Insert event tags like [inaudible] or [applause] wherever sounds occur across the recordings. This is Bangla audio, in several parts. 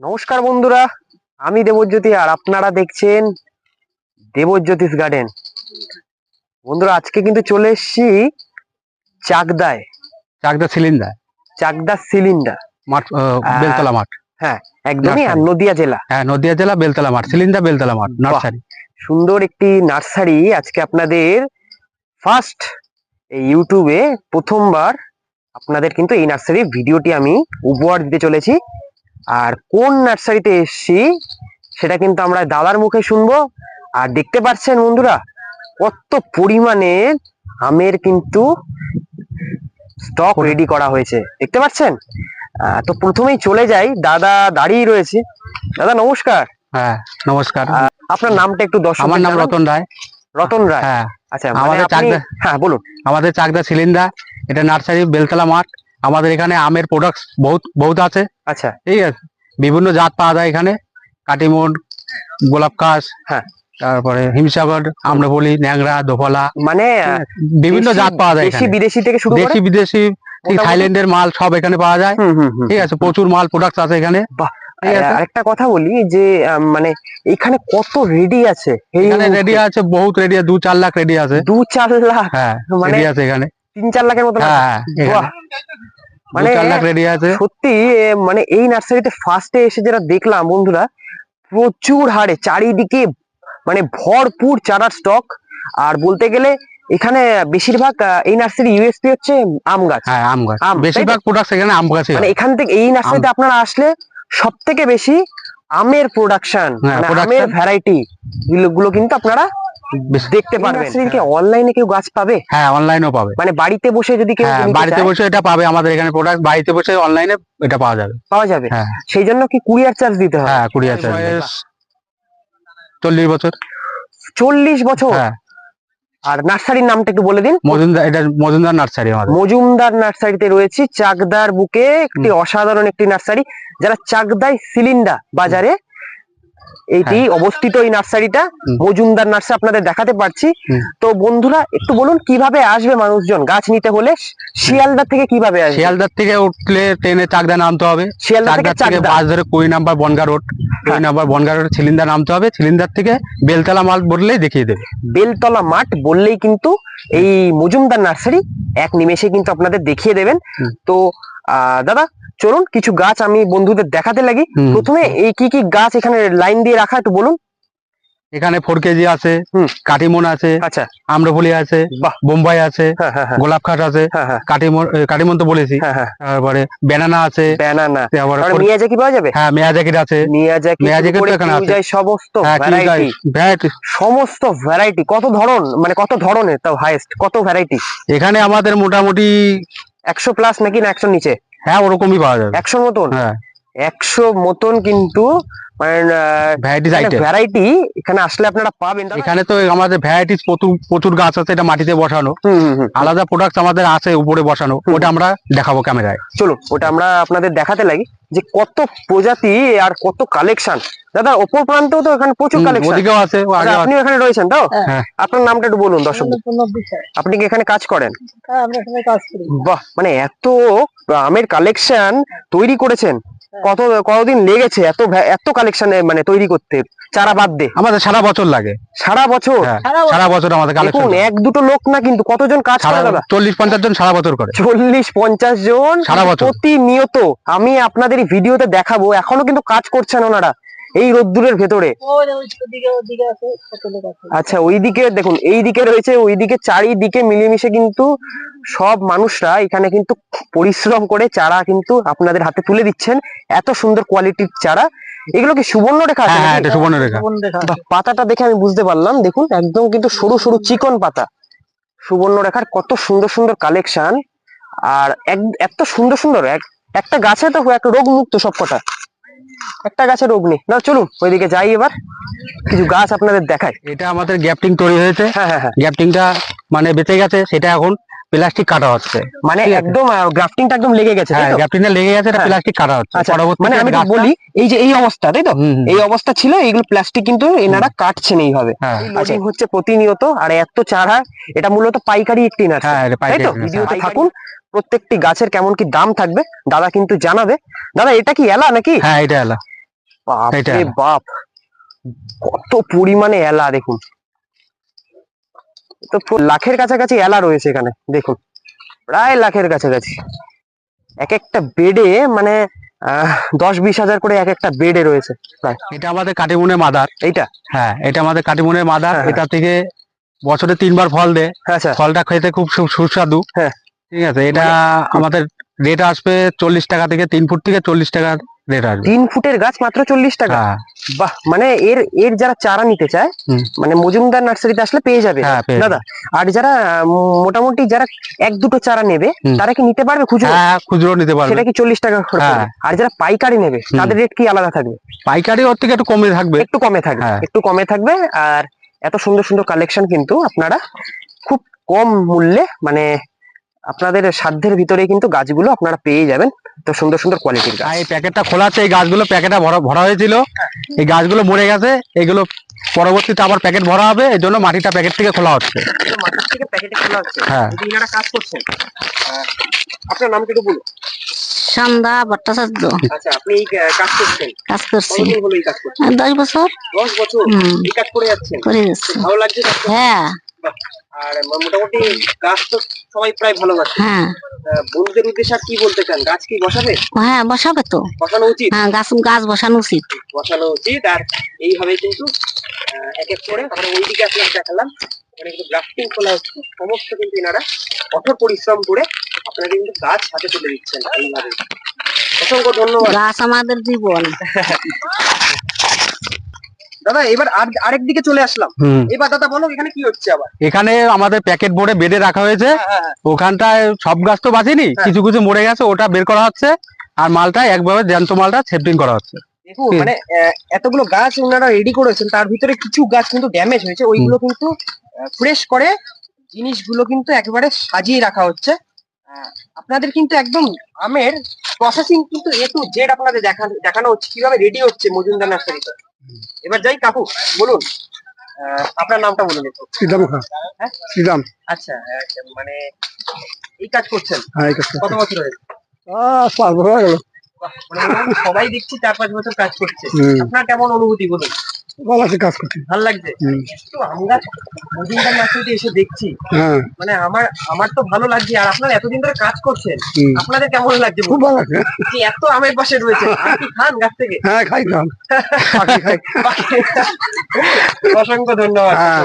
নমস্কার বন্ধুরা আমি দেবজ্যোতি আর আপনারা দেখছেন দেবজ্যোতিষ গার্ডেন। বন্ধুরা আজকে কিন্তু চলে এসেছি চাকদায়। চাকদা সিলিন্ডার। চাকদা সিলিন্ডার। মাঠ বেলতলা মাঠ। একদমই আর। নদিয়া জেলা। হ্যাঁ নদিয়া জেলা বেলতলা মাঠ সিলিন্ডার বেলতলা মাঠ নার্সারি। সুন্দর একটি নার্সারি আজকে আপনাদের ফার্স্ট এই ইউটিউবে প্রথমবার আপনাদের কিন্তু এই নার্সারির ভিডিওটি আমি উপহার দিতে চলেছি। আর কোন নার্সারিতে এসেছি সেটা কিন্তু আমরা দাদার মুখে শুনব। আর দেখতে পাচ্ছেন বন্ধুরা কত পরিমাণে আমের কিন্তু স্টক রেডি করা হয়েছে। দেখতে পাচ্ছেন? আহ, তো প্রথমেই চলে যাই। দাদা দাঁড়িয়ে রয়েছে। দাদা নমস্কার। হ্যাঁ নমস্কার। আপনার নামটা একটু দর্শক আমার নাম রতন রায়। রতন রায়। হ্যাঁ। আচ্ছা মানে আমাদের চাকদা- হ্যাঁ বলুন। আমাদের চাকদা সিলিন্ডার এটা নার্সারি বেলতলা মাঠ। আমাদের এখানে আমের প্রোডাক্ট বহুত বহুত আছে। আচ্ছা। ঠিক আছে? বিভিন্ন জাত পাওয়া যায় এখানে। কাটিমন গোলাপ কাশ হ্যাঁ। তারপরে হিমসাগর আম্রপলি ন্যাংরা দোফলা। মানে বিভিন্ন জাত পাওয়া যায় দেশি বিদেশি থেকে শুরু করে? দেশি বিদেশি ঠিক থাইল্যান্ডের মাল সব এখানে পাওয়া যায়। ঠিক আছে? প্রচুর মাল প্রোডাক্ট আছে এখানে। আরেকটা কথা বলি যে মানে এখানে কত রেডি আছে? এখানে রেডি আছে বহুত রেডি আছে দু চার লাখ রেডি আছে। দু চার লাখ? হ্যাঁ মানে রেডি আছে এখানে। তিন চার লাখের মতো হ্যাঁ হ্যাঁ, মানে রেডি আছে। সত্যি মানে এই নার্সারিতে ফার্স্টে এসে যেটা দেখলাম বন্ধুরা প্রচুর হারে চারিদিকে মানে ভরপুর চারার স্টক আর বলতে গেলে এখানে বেশিরভাগ এই নার্সারি ইউএসপি হচ্ছে আম গাছ। হ্যাঁ আম গাছ? বেশিরভাগ প্রোডাক্ট এখানে আম গাছই মানে এখান থেকে এই নার্সারিতে আপনারা আসলে সব থেকে বেশি আমের প্রোডাকশন মানে আমের ভ্যারাইটি গুলো কিন্তু আপনারা দেখতে পারবেন। নার্সারিকে অনলাইনে কেউ গাছ পাবে? হ্যাঁ অনলাইনেও পাবে। মানে বাড়িতে বসে যদি কেউ হ্যাঁ বাড়িতে বসে এটা পাবে আমাদের এখানে প্রোডাক্ট বাড়িতে বসে অনলাইনে এটা পাওয়া যাবে। পাওয়া যাবে। হ্যাঁ। সেই জন্য কি কুরিয়ার চার্জ দিতে হবে? হ্যাঁ হাজার বয়স? চল্লিশ বছর। চল্লিশ বছর? হ্যাঁ। আর নার্সারির নামটা একটু বলে দিন। মজুমদার এটা মজুমদার নার্সারি আমাদের। মজুমদার নার্সারিতে রয়েছি চাকদার বুকে একটি অসাধারণ একটি নার্সারি যারা চাকদায় সিলিন্ডার বাজারে এইটি অবস্থিত এই নার্সারিটা। হ্যাঁ। মজুমদার নার্সারি আপনাদের দেখাতে পারছি। তো বন্ধুরা একটু বলুন কীভাবে আসবে মানুষজন? গাছ নিতে হলে শিয়ালদা থেকে কীভাবে আসবে? শিয়ালদার থেকে উঠলে ট্রেনে চাকদা নামতে হবে। শিয়ালদা থেকে চাকদা? বাস ধরে কুড়ি নাম্বার বনগা রোড। কুড়ি হ্যাঁ। নাম্বার বনগা রোড সিলিন্ডার নামতে হবে। সিলিন্ডার থেকে বেলতলা মাঠ বললেই দেখিয়ে দেবে। বেলতলা মাঠ বললেই কিন্তু এই মজুমদার নার্সারি এক নিমেষে কিন্তু আপনাদের দেখিয়ে দেবেন। তো আহ, দাদা চলুন কিছু গাছ আমি বন্ধুদের দেখাতে লাগি। প্রথমে এই কি কি গাছ এখানে লাইন দিয়ে রাখা একটু বলুন। এখানে ফোর কেজি আছে। কাটিমন আছে আচ্ছা। আম্রপলি আছে বাহ। বোম্বাই আছে হ্যাঁ হ্যাঁ হ্যাঁ। গোলাপ খাট আছে কাটিমন কাটিমন তো বলেছি। তারপরে ব্যানানা আছে। ব্যানানা। মিয়াজাকি পাওয়া যাবে? হ্যাঁ আছে। মিয়াজাকি মিয়াজাকি তো এখানে আছে। সমস্ত ভ্যারাইটি ভ্যারাইটি সমস্ত ভ্যারাইটি কত ধরন মানে কত ধরনের তাও হাইয়েস্ট কত ভ্যারাইটি এখানে আমাদের মোটামুটি একশো প্লাস নাকি না একশো নিচে? হ্যাঁ ওরকমই পাওয়া যাবে। একশো মতন হ্যাঁ। একশো মতন কিন্তু মানে ভ্যারাইটিস আইটেম ভ্যারাইটি এখানে আসলে আপনারা পাবেন। এখানে তো আমাদের ভ্যারাইটিস প্রচুর প্রচুর গাছ আছে এটা মাটিতে বসানো। আলাদা প্রোডাক্ট আমাদের আছে উপরে বসানো ওটা আমরা দেখাবো ক্যামেরায় চলুন ওটা আমরা আপনাদের দেখাতে লাগি যে কত প্রজাতি আর কত কালেকশন দাদা ওপর প্রান্তেও তো এখানে প্রচুর কালেকশন ওদিকেও আছে আপনি এখানে রয়েছেন তো? হ্যাঁ। আপনার নামটা একটু বলুন দর্শক। আপনি কি এখানে কাজ করেন? হ্যাঁ আমরা এখানে কাজ করি। বাহ মানে এত আমের কালেকশন তৈরি করেছেন। হ্যাঁ। কত কতদিন লেগেছে এত এত কালেকশন মানে তৈরি করতে? চারা বাদ দে। আমাদের সারা বছর লাগে। সারা বছর? হ্যাঁ, সারা বছর। আমাদের কালেকশন এক দুটো লোক না কিন্তু কতজন কাজ করে দাদা? চল্লিশ পঞ্চাশ জন সারা বছর করে। চল্লিশ পঞ্চাশ জন সারা বছর। প্রতিনিয়ত আমি আপনাদের ভিডিওতে দেখাবো। এখনও কিন্তু কাজ করছেন ওনারা। এই রোদ্দুরের ভেতরে? আচ্ছা ওইদিকে দেখুন এইদিকে রয়েছে ওইদিকে চারিদিকে মিলেমিশে কিন্তু সব মানুষরা এখানে কিন্তু পরিশ্রম করে চারা কিন্তু আপনাদের হাতে তুলে দিচ্ছেন। এত সুন্দর কোয়ালিটির চারা। এগুলো কি সুবর্ণ রেখা আছে হ্যাঁ হ্যাঁ এটা সুবর্ণরেখা। পাতাটা দেখে আমি বুঝতে পারলাম। দেখুন একদম কিন্তু সরু সরু চিকন পাতা। সুবর্ণ রেখার কত সুন্দর সুন্দর কালেকশন আর এক- এত সুন্দর সুন্দর এক একটা গাছে তো এক রোগ মুক্ত সব সবকটা। একটা গাছে রোগ নেই। না চলুন ওইদিকে যাই এবার। কিছু গাছ আপনাদের দেখাই। এটা আমাদের গ্যাপটিং তৈরি হয়েছে। হ্যাঁ হ্যাঁ হ্যাঁ। গ্যাপটিংটা মানে বেঁচে গেছে সেটা এখন প্লাস্টিক কাটা হচ্ছে। মানে। একদম গ্রাফটিংটা একদম লেগে গেছে হ্যাঁ? লেগে গেছে এটা হ্যাঁ। প্লাস্টিক কাটা হচ্ছে। আচ্ছা মানে আমি বলি এই যে এই অবস্থা তাই তো? এই অবস্থা ছিল এইগুলো প্লাস্টিক কিন্তু এনারা কাটছেন এইভাবে হ্যাঁ লোডিং হচ্ছে প্রতিনিয়ত আর এত চারা এটা মূলত পাইকারি একটি নার্সারি হ্যাঁ তাই তো। ভিডিওতে থাকুন। প্রত্যেকটি গাছের কেমন কি দাম থাকবে? দাদা কিন্তু জানাবে। দাদা এটা কি এলা নাকি? হ্যাঁ এটা এলা। বাপ এটা বাপ। কত পরিমাণে এলা দেখুন। তো লাখের কাছাকাছি এলা রয়েছে এখানে দেখুন। প্রায় লাখের কাছাকাছি। এক একটা বেডে মানে আহ, দশ বিশ হাজার করে এক একটা বেডে রয়েছে এটা আমাদের কাটিমুনের মাদার। এইটা? হ্যাঁ এটা আমাদের কাটিমুনের মাদার। হ্যাঁ, হ্যাঁ। এটা থেকে বছরে তিনবার ফল দেয়। আচ্ছা। ফলটা খেতে খুব সুস্বাদু। হ্যাঁ। ঠিক আছে এটা আমাদের রেট আসবে চল্লিশ টাকা থেকে তিন ফুট থেকে চল্লিশ টাকা রেট আসবে। তিন ফুটের গাছ মাত্র চল্লিশ টাকা। হ্যাঁ। বাহ মানে এর এর যারা চারা নিতে চায় মানে মজুমদার নার্সারিতে আসলে পেয়ে যাবে। হ্যাঁ দাদা আর যারা মোটামুটি যারা এক দুটো চারা নেবে তারা কি নিতে পারবে খুচরো? হ্যাঁ খুচরো নিতে পারবে। সেটা কি চল্লিশ টাকা। আর যারা পাইকারি নেবে তাদের রেট কি আলাদা থাকবে? পাইকারি ওর থেকে একটু কমে থাকবে। একটু কমে থাকবে। একটু কমে থাকবে আর এত সুন্দর সুন্দর কালেকশন কিন্তু আপনারা খুব কম মূল্যে মানে আপনাদের সাধ্যের ভিতরে কিন্তু গাছগুলো আপনারা পেয়ে যাবেন তো সুন্দর সুন্দর কোয়ালিটির গাছ। আর এই প্যাকেটটা খোলা আছে এই গাছগুলো প্যাকেটটা ভরা ভরা হয়েছিল। এই গাছগুলো মরে গেছে এগুলো পরবর্তীতে আবার প্যাকেট ভরা হবে এই জন্য মাটিটা প্যাকেট থেকে খোলা হচ্ছে। মার্কেট থেকে প্যাকেটে খোলা হচ্ছে? হ্যাঁ। যদি এনারা কাজ করছেন। আপনার নাম একটু বলুন। সন্ধ্যা ভট্টাচার্য। আচ্ছা আপনি এই কাজ করছেন? কাজ করছি। কতদিন হলো এই কাজ করছেন? দশ বছর। দশ বছর? এই কাজ করে যাচ্ছেন? করে যাচ্ছি। ভালো লাগছে হ্যাঁ। আর মোটামুটি গাছ তো সবাই প্রায় ভালোবাসে। হ্যাঁ। বন্ধুদের উদ্দেশ্যে কি বলতে চান? গাছ কি বসাবে? হ্যাঁ বসাবে তো। বসানো উচিত? হ্যাঁ গাছ গাছ বসানো উচিত। বসানো উচিত আর এইভাবে কিন্তু এক এক করে তারপরে ওইদিকে আসলে দেখালাম। ওখানে কিন্তু গ্রাফটিং খোলা হচ্ছে। সমস্ত কিন্তু এনারা কঠোর পরিশ্রম করে আপনাদের কিন্তু গাছ হাতে তুলে দিচ্ছেন এইভাবে। অসংখ্য ধন্যবাদ। গাছ আমাদের জীবন। [laughs] দাদা এবার আর- আরেক দিকে চলে আসলাম। এবার দাদা বলো এখানে কি হচ্ছে আবার? এখানে আমাদের প্যাকেট ভরে বেডে রাখা হয়েছে। হ্যাঁ, হ্যাঁ, ওখানটায় সব গাছ তো বাঁচেনি হ্যাঁ। কিছু কিছু মরে গেছে ওটা বের করা হচ্ছে। আর মালটা একভাবে জ্যান্ত মালটা সেফটিং করা হচ্ছে। মানে এতগুলো গাছ ওনারা রেডি করেছেন তার ভিতরে কিছু গাছ কিন্তু ড্যামেজ হয়েছে। ওইগুলো কিন্তু ফ্রেশ করে জিনিসগুলো কিন্তু একেবারে সাজিয়ে রাখা হচ্ছে। আপনাদের কিন্তু একদম আমের প্রসেসিং কিন্তু এ টু জেড আপনাদের দেখা- দেখানো হচ্ছে। কীভাবে রেডি হচ্ছে মজুমদার নার্সারিতে? এবার যাই কাকু বলুন আপনার নামটা বলুন একটু শ্রীরাম হ্যাঁ? শ্রীরাম। আচ্ছা মানে এই কাজ করছেন? হ্যাঁ এই কাজটা কত বছর হয়েছে? আহ, পাঁচ বছর হয়ে গেল। বাহ, মানে সবাই দেখছি চার পাঁচ বছর কাজ করছে। আপনার কেমন অনুভূতি বলুন? ভালো আছে কাজ করতে। ভালো লাগছে। তো আমরা মজুমদার নার্সারিতে এসে দেখছি হ্যাঁ। মানে আমার আমার তো ভালো লাগছে আর আপনারা এতদিন ধরে কাজ করছেন আপনাদের কেমন লাগছে খুব ভালো আছে যে এত আমের পাশে রয়েছে আর [laughs] খান গাছ থেকে? হ্যাঁ খাই খান। অসংখ্য ধন্যবাদ। হ্যাঁ।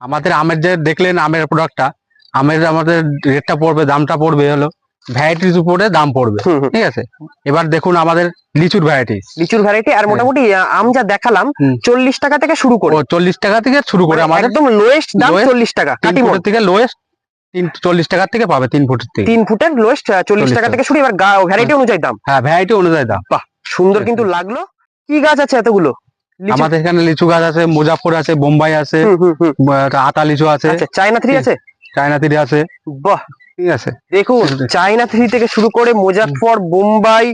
আমাদের আমের যে দেখলেন আমের প্রোডাক্টটা আমের আমাদের রেটটা পড়বে দামটা পড়বে হলো ভ্যারাইটির উপরে দাম পড়বে। ঠিক আছে? এবার দেখুন আমাদের লিচুর ভ্যারাইটি লিচুর ভ্যারাইটি আর মোটামুটি আহ, আম যা দেখালাম চল্লিশ টাকা থেকে শুরু করে। চল্লিশ টাকা থেকে শুরু করে মানে আমাদের। একদম লোয়েস্ট দাম চল্লিশ টাকা কাটি থেকে লোয়েস্ট চল্লিশ টাকার থেকে পাবে তিন ফুটের থেকে। তিন ফুটের লোয়েস্ট চল্লিশ টাকা। থেকে শুরু এবার ভ্যারাইটি অনুযায়ী দাম। হ্যাঁ ভ্যারাইটি অনুযায়ী দাম। সুন্দর কিন্তু লাগল। কি গাছ আছে এতগুলো? আমাদের এখানে লিচু গাছ আছে মুজাফর আছে বোম্বাই আছে আতা লিচু আছে। আচ্ছা চায়না থ্রি আছে? চায়না তিরি আছে। বাহ ঠিক আছে। দেখুন। চায়না থ্রি থেকে শুরু করে মুজাফর বোম্বাই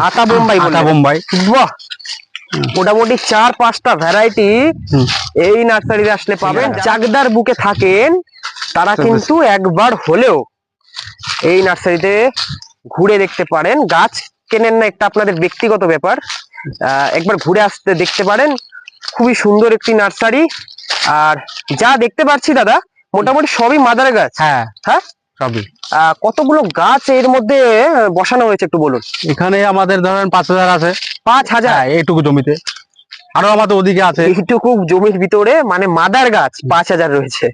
আতা বোম্বাই আতা। বোম্বাই। বাহ! মোটামুটি চার পাঁচটা ভ্যারাইটি। এই নার্সারিতে আসলে পাবেন। চাকদার বুকে থাকেন তারা কিন্তু একবার হলেও এই নার্সারিতে ঘুরে দেখতে পারেন। গাছ কেনেন না একটা আপনাদের ব্যক্তিগত ব্যাপার। আহ, একবার ঘুরে আসতে দেখতে পারেন। খুবই সুন্দর একটি নার্সারি। আর যা দেখতে পাচ্ছি দাদা মোটামুটি সবই মাদার গাছ। হ্যাঁ। হ্যাঁ? সবই। কতগুলো গাছ এর মধ্যে বসানো হয়েছে একটু বলুন? এখানে আমাদের ধরেন পাঁচ হাজার আছে। পাঁচ হাজার? হ্যাঁ এইটুকু জমিতে। আরও আমাদের ওদিকে আছে। এইটুকু জমির ভিতরে মানে মাদার গাছ পাঁচ হাজার রয়েছে।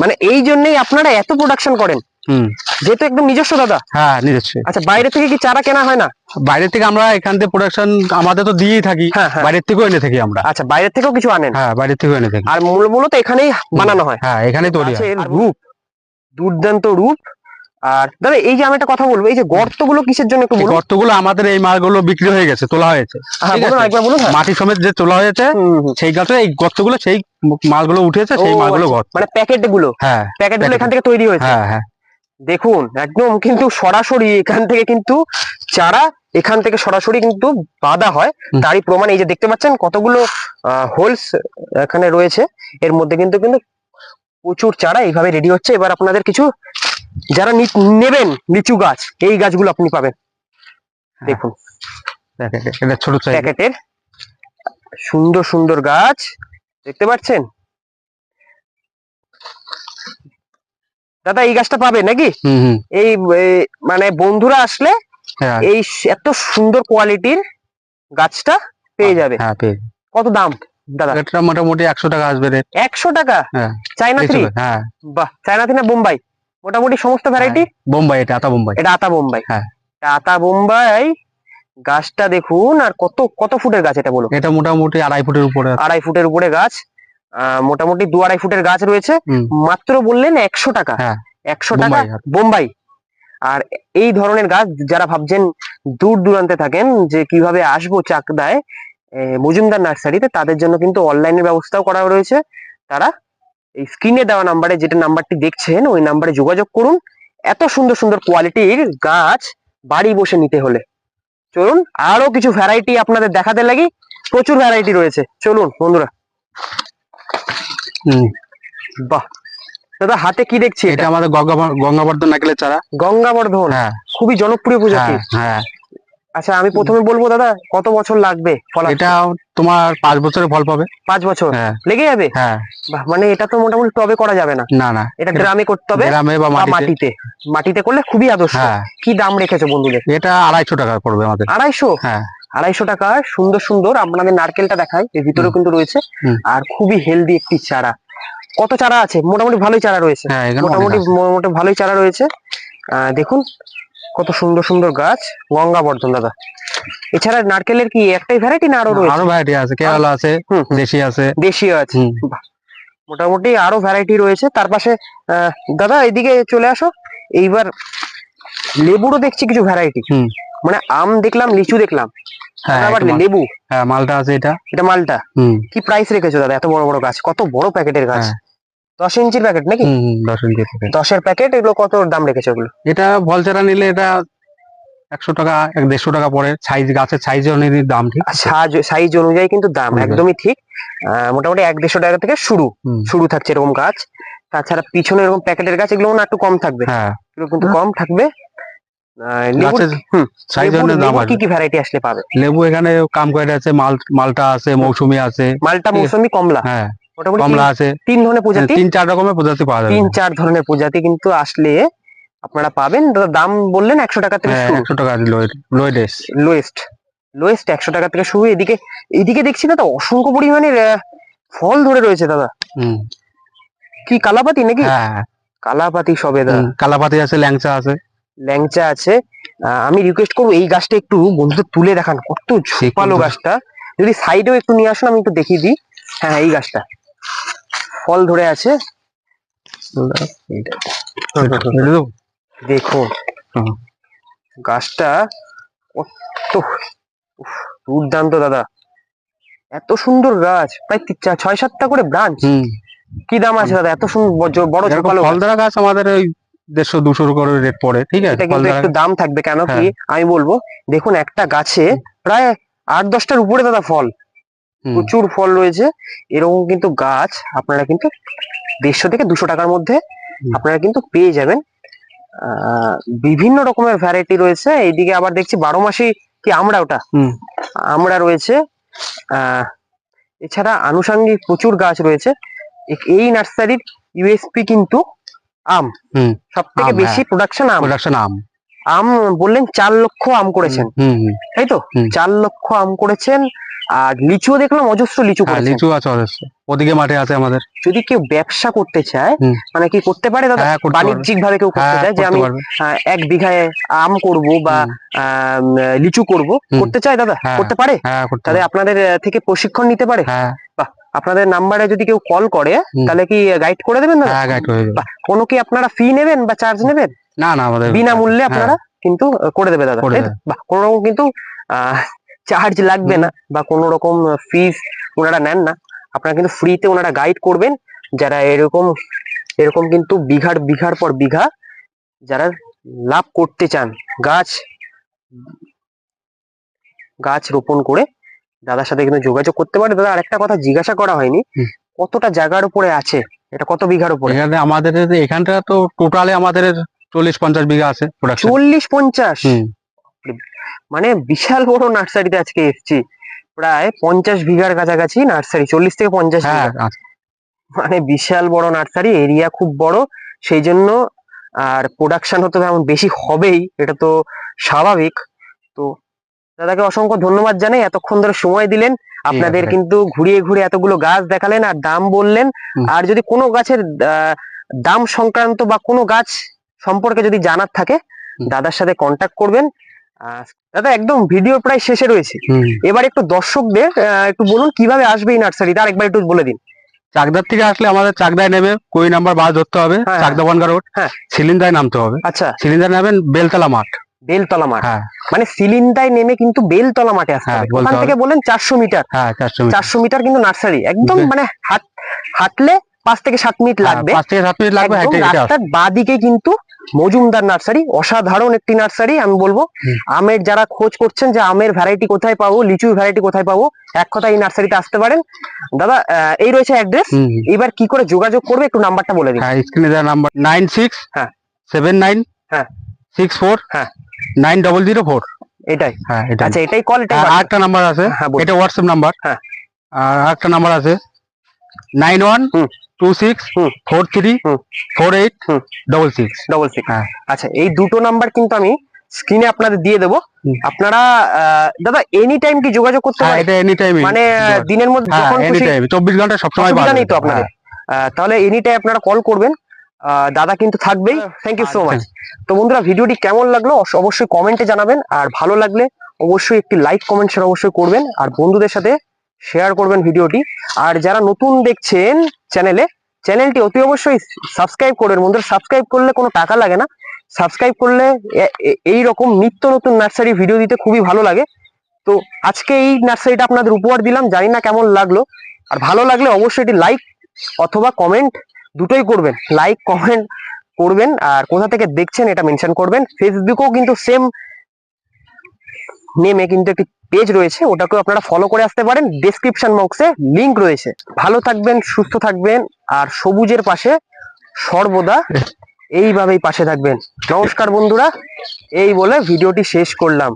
মানে এই জন্যই আপনারা এত প্রোডাকশন করেন। হুম। যেহেতু একদম নিজস্ব দাদা। হ্যাঁ নিজস্ব। আচ্ছা বাইরে থেকে কি চারা কেনা হয় না? বাইরে থেকে আমরা এখান থেকে প্রোডাকশন আমাদের তো দিয়েই থাকি। হ্যাঁ হ্যাঁ। বাইরের থেকেও এনে থাকি আমরা। আচ্ছা বাইরে থেকেও কিছু আনেন? হ্যাঁ বাইরের থেকেও এনে থাকি। আর মূল মূলত এখানেই বানানো হয়? হ্যাঁ এখানেই তৈরি হয়। দুর্দান্ত রূপ। আর দাদা এই যে আমি একটা কথা বলব এই যে গর্তগুলো কিসের জন্য একটু বলুন? গর্তগুলো আমাদের এই মালগুলো বিক্রি হয়ে গেছে তোলা হয়েছে। হ্যাঁ হ্যাঁ। মাটি সমেত যে তোলা হয়েছে। সেই গাছে এই গর্তগুলো সেই মালগুলো উঠেছে সেই মালগুলো আচ্ছা। গর্ত। মানে প্যাকেটগুলো হ্যাঁ প্যাকেটগুলো এখান থেকে তৈরি হয়েছে? হ্যাঁ হ্যাঁ। দেখুন একদম কিন্তু সরাসরি এখান থেকে কিন্তু চারা এখান থেকে সরাসরি কিন্তু বাঁধা হয়। তারই প্রমাণ এই যে দেখতে পাচ্ছেন কতগুলো হোলস এখানে রয়েছে। এর মধ্যে কিন্তু কিন্তু প্রচুর চারা এইভাবে রেডি হচ্ছে। এবার আপনাদের কিছু যারা নেবেন লিচু গাছ এই গাছগুলো আপনি পাবেন। দেখুন। ছোট প্যাকেটের সুন্দর সুন্দর গাছ। দেখতে পাচ্ছেন? দাদা এই গাছটা পাবে নাকি? এই মানে বন্ধুরা আসলে হ্যাঁ। এই এত সুন্দর কোয়ালিটির গাছটা পেয়ে যাবে। হ্যাঁ কত দাম? দাদা। এটা মোটামুটি একশো টাকা আসবে রেট একশো টাকা? হ্যাঁ। চাইনা থ্রি হ্যাঁ। বাহ চায়না থ্রি না বোম্বাই? মোটামুটি সমস্ত ভ্যারাইটি বোম্বাই এটা আতা বোম্বাই। এটা আতা বোম্বাই। হ্যাঁ। এটা আতা বোম্বাই গাছটা দেখুন আর কত কত ফুটের গাছ এটা বলো এটা মোটামুটি আড়াই ফুটের উপরে আড়াই ফুটের উপরে গাছ। মোটামুটি দু আড়াই ফুটের গাছ রয়েছে। মাত্র বললেন একশো টাকা। হ্যাঁ। একশো টাকা বোম্বাই। আর- এই ধরনের গাছ যারা ভাবছেন দূর দূরান্তে থাকেন যে কীভাবে আসব চাকদায় মজুমদার নার্সারিতে তাদের জন্য কিন্তু অনলাইনের ব্যবস্থাও করা রয়েছে। তারা এই স্ক্রিনে দেওয়া নাম্বারে যেটা নাম্বারটি দেখছেন ওই নাম্বারে যোগাযোগ করুন। এত সুন্দর সুন্দর কোয়ালিটির গাছ বাড়ি বসে নিতে হলে। চলুন আরও কিছু ভ্যারাইটি আপনাদের দেখাতে লাগি। প্রচুর ভ্যারাইটি রয়েছে। চলুন বন্ধুরা। বাহ! দাদা হাতে কি দেখছি এটা আমাদের গঙ্গা- গঙ্গাবর্ধন নারকেলের চারা। গঙ্গাবর্ধন। হ্যাঁ। খুবই জনপ্রিয় প্রজাতি। হ্যাঁ হ্যাঁ। আচ্ছা আমি প্রথমে বলব দাদা কত বছর লাগবে ফল এটা তোমার পাঁচ বছরে ফল পাবে। পাঁচ বছর? হ্যাঁ। লেগে যাবে? হ্যাঁ। মানে এটা তো মোটামুটি টবে করা যাবে না। না না। এটা ড্রামে করতে হবে গ্রামে বা মাটিতে। মাটিতে। করলে খুবই আদর্শ। হ্যাঁ। কি দাম রেখেছো বন্ধুদের? এটা আড়াইশো টাকা পড়বে আমাদের। আড়াইশো? হ্যাঁ। আড়াইশো টাকা সুন্দর সুন্দর। আপনাদের নারকেলটা দেখায় এর ভিতরেও কিন্তু রয়েছে। আর খুবই হেলদি একটি চারা। কত চারা আছে? মোটামুটি ভালোই চারা রয়েছে। হ্যাঁ মোটামুটি মোটামুটি ভালোই চারা রয়েছে। আহ, দেখুন কত সুন্দর সুন্দর গাছ। গঙ্গাবর্ধন দাদা। এছাড়া নারকেলের কি একটাই ভ্যারাইটি না আরও রয়েছে? আরও ভ্যারাইটি আছে কেরালা আছে। দেশি আছে। দেশীয় আছে। মোটামুটি আরও ভ্যারাইটি রয়েছে। তার পাশে দাদা এদিকে চলে আসো। এইবার লেবুরও দেখছি কিছু ভ্যারাইটি। মানে আম দেখলাম লিচু দেখলাম। হ্যাঁ লেবু। হ্যাঁ মালটা আছে এটা। এটা মালটা। হুম। কি প্রাইস রেখেছো দাদা? এত বড় বড় গাছ কত বড় প্যাকেটের গাছ? হ্যাঁ। দশ ইঞ্চির প্যাকেট নাকি? দশ ইঞ্চি থেকে। দশের প্যাকেট এগুলো কত দাম রেখেছো এগুলো এটা ভলচারা নিলে এটা একশো টাকা এক দেড়শো টাকা পড়ে। সাইজ গাছের সাইজ অনুযায়ী দাম ঠিক? সাইজ অনুযায়ী কিন্তু দাম একদমই ঠিক। মোটামুটি এক দেড়শো টাকা থেকে শুরু। শুরু থাকছে এরকম গাছ। তাছাড়া পিছনে এরকম প্যাকেটের গাছ এগুলো না একটু কম থাকবে। হ্যাঁ। এগুলো কিন্তু কম থাকবে। কি কি ভ্যারাইটি আসলে পাবে? লেবু এখানে কাম করে আছে মাল মালটা আছে মৌসুমি আছে। মালটা মৌসুমি কমলা। হ্যাঁ। কমলা তিন- আছে। তিন ধরনের প্রজাতি। তিন চার রকমের প্রজাতি পাওয়া যাবে। তিন চার ধরনের প্রজাতি কিন্তু আসলে আপনারা পাবেন। দাদা দাম বললেন একশো টাকা থেকে হ্যাঁ একশো টাকা লোয়েস্ট লোয়েস্ট। একশো টাকা থেকে শুরু। এদিকে এদিকে দেখছি দাদা অসংখ্য পরিমাণের ফল ধরে রয়েছে দাদা। কি কালাপাতি নাকি? হ্যাঁ। কালাপাতি সবে দাদা। কালাপাতি আছে ল্যাংচা আছে। ল্যাংচা আছে। আমি রিকোয়েস্ট করব এই গাছটা একটু বন্ধুদের তুলে দেখান। কত ঝোপালো গাছটা। যদি সাইডেও একটু নিয়ে আসুন আমি একটু দেখিয়ে দিই। হ্যাঁ এই গাছটা। ফল ধরে আছে। দেখুন গাছটা কত উফ, দুর্দান্ত দাদা। এত সুন্দর গাছ প্রায় ছয় সাতটা করে ব্রাঞ্চ কি দাম আছে দাদা? এত সুন্দর বড়- এরকম ফল ধরা গাছ আমাদের ওই দেড়শো দুশো করে রেট পড়ে ঠিক আছে? কিন্তু একটু দাম থাকবে কেন কি? হ্যাঁ। আমি বলব দেখুন একটা গাছে প্রায় আট দশটার উপরে দাদা ফল। প্রচুর ফল রয়েছে। এরকম কিন্তু গাছ আপনারা কিন্তু দেড়শো থেকে দুশো টাকার মধ্যে আপনারা কিন্তু পেয়ে যাবেন। বিভিন্ন রকমের ভ্যারাইটি রয়েছে। এইদিকে আবার দেখছি বারো মাসি কি আমরা ওটা। আমরা রয়েছে। আহ এছাড়া আনুষঙ্গিক প্রচুর গাছ রয়েছে। এই নার্সারির ইউএসপি কিন্তু আম। সব থেকে বেশি প্রোডাকশন আম। প্রোডাকশন আম। আম বললেন চার লক্ষ আম করেছেন। তাই তো? চার লক্ষ আম করেছেন আর লিচুও দেখলাম অজস্র লিচু হ্যাঁ লিচু আছে অবশ্য ওদিকে মাঠে আছে আমাদের। যদি কেউ ব্যবসা করতে চায় মানে কি করতে পারে দাদা? হ্যাঁ। বাণিজ্যিক ভাবে কেউ করতে হ্যাঁ চায় যে আমি এক বিঘায় আম করব বা লিচু করব। করতে চায় দাদা। করতে পারে? তাহলে আপনাদের থেকে প্রশিক্ষণ নিতে পারে? আপনাদের নাম্বারে যদি কেউ কল করে তাহলে কি গাইড করে দেবেন না হ্যাঁ গাইড হয়ে যাবে বাহ, কোনো কি আপনারা ফি নেবেন বা চার্জ নেবেন? না না আমাদের বিনামূল্যে হ্যাঁ, আপনারা কিন্তু করে দেবে দাদা করে? বাহ কোনো রকম কিন্তু চার্জ লাগবে না বা কোনো রকম ফিস ওনারা নেন না। আপনারা কিন্তু ফ্রিতে ওনারা গাইড করবেন। যারা এরকম এরকম কিন্তু বিঘার বিঘার পর বিঘা যারা লাভ করতে চান গাছ গাছ রোপণ করে দাদার সাথে কিন্তু যোগাযোগ করতে পারে। দাদা আরেকটা কথা জিজ্ঞাসা করা হয়নি। কতটা জায়গার উপরে আছে? এটা কত বিঘার উপরে? এখানে আমাদের এখানটা তো টোটালে আমাদের চল্লিশ পঞ্চাশ বিঘা আছে চল্লিশ পঞ্চাশ? মানে বিশাল বড় নার্সারিতে আজকে এসেছি। প্রায় পঞ্চাশ বিঘার কাছাকাছি নার্সারি চল্লিশ থেকে পঞ্চাশ হ্যাঁ আচ্ছা। মানে বিশাল বড় নার্সারি এরিয়া খুব বড়। সেই জন্য আর প্রোডাকশন হতে তেমন বেশি হবেই এটা তো স্বাভাবিক। তো দাদাকে অসংখ্য ধন্যবাদ জানাই। এতক্ষণ ধরে সময় দিলেন। আপনাদের কিন্তু ঘুরিয়ে ঘুরিয়ে এতগুলো গাছ দেখালেন আর দাম বললেন। আর যদি কোনো গাছের দাম সংক্রান্ত বা কোনো গাছ সম্পর্কে যদি জানার থাকে দাদার সাথে কন্ট্যাক্ট করবেন। দাদা একদম ভিডিও প্রায় শেষে রয়েছে। এবার একটু দর্শকদের একটু বলুন কীভাবে আসবে এই নার্সারিতে? আরেকবার একটু বলে দিন। চাকদার থেকে আসলে আমাদের চাকদায় নেবে কুড়ি নাম্বার বাস ধরতে হবে হ্যাঁ, চাকদা বনগা রোড। হ্যাঁ। সিলিন্দায় নামতে হবে। আচ্ছা। সিলিন্দার নেবেন বেলতলা মাঠ। বেলতলা মাঠ। হ্যাঁ। মানে সিলিন্ডায় নেমে কিন্তু বেলতলা মাঠে আসতে হ্যাঁ, হবে। ওখান থেকে বলেন চারশো মিটার। হ্যাঁ চারশো মিটার। কিন্তু নার্সারি। একদম মানে হাট হাঁটলে পাঁচ থেকে সাত মিনিট হ্যাঁ, লাগবে। পাঁচ থেকে সাত মিনিট লাগবে। রাস্তার বাদিকে কিন্তু মজুমদার নার্সারি অসাধারণ একটি নার্সারি আমি বলব। আমের যারা খোঁজ করছেন যে আমের ভ্যারাইটি কোথায় পাবো লিচুর ভ্যারাইটি কোথায় পাবো এক কথা এই নার্সারিতে আসতে পারেন। দাদা এই রয়েছে অ্যাড্রেস। এবার কি করে যোগাযোগ করবে একটু নাম্বারটা বলে দিন। হ্যাঁ স্ক্রিনে দেওয়া নাম্বার নাইন সিক্স হ্যাঁ। সেভেন নাইন হ্যাঁ। সিক্স ফোর হ্যাঁ। Nine double zero four. এটাই। হ্যাঁ এটা আচ্ছা এটাই কল আর একটা নাম্বার আছে হ্যাঁ এটা হোয়াটসঅ্যাপ নাম্বার হ্যাঁ। আর একটা নাম্বার আছে nine one two six four three four eight double six double six হ্যাঁ। আচ্ছা এই দুটো নাম্বার কিন্তু আমি স্ক্রিনে আপনাদের দিয়ে দেবো। আপনারা দাদা এনি টাইম কি যোগাযোগ করতে হ্যাঁ পারেন? এটা এনি টাইম মানে দিনের মধ্যে হ্যাঁ যখন এনি টাইম চব্বিশ ঘণ্টা সবসময় অসুবিধা পাবেন নেই তো আপনাদের। আহ, তাহলে এনি টাইম আপনারা কল করবেন। দাদা কিন্তু থাকবেই। থ্যাংক ইউ সো মাচ তো বন্ধুরা ভিডিওটি কেমন লাগল অবশ্যই কমেন্টে জানাবেন। আর ভালো লাগলে অবশ্যই একটি লাইক কমেন্ট শেয়ার অবশ্যই করবেন। আর বন্ধুদের সাথে শেয়ার করবেন ভিডিওটি। আর যারা নতুন দেখছেন চ্যানেলে চ্যানেলটি অতি অবশ্যই সাবস্ক্রাইব করবেন। বন্ধুরা সাবস্ক্রাইব করলে কোনো টাকা লাগে না। সাবস্ক্রাইব করলে এই রকম নিত্য নতুন নার্সারি ভিডিও দিতে খুবই ভালো লাগে। তো আজকে এই নার্সারিটা আপনাদের উপহার দিলাম। জানি না কেমন লাগল। আর ভালো লাগলে অবশ্যই এটি লাইক অথবা কমেন্ট দুটোই করবেন। লাইক কমেন্ট করবেন আর কোথা থেকে দেখছেন এটা মেনশন করবেন। ফেসবুকেও কিন্তু সেম নেমে কিন্তু একটি পেজ রয়েছে, ওটাকেও আপনারা ফলো করে আসতে পারেন। ডেসক্রিপশন বক্সে লিংক রয়েছে। ভালো থাকবেন, সুস্থ থাকবেন আর সবুজের পাশে সর্বদা এইভাবেই পাশে থাকবেন। নমস্কার বন্ধুরা, এই বলে ভিডিওটি শেষ করলাম।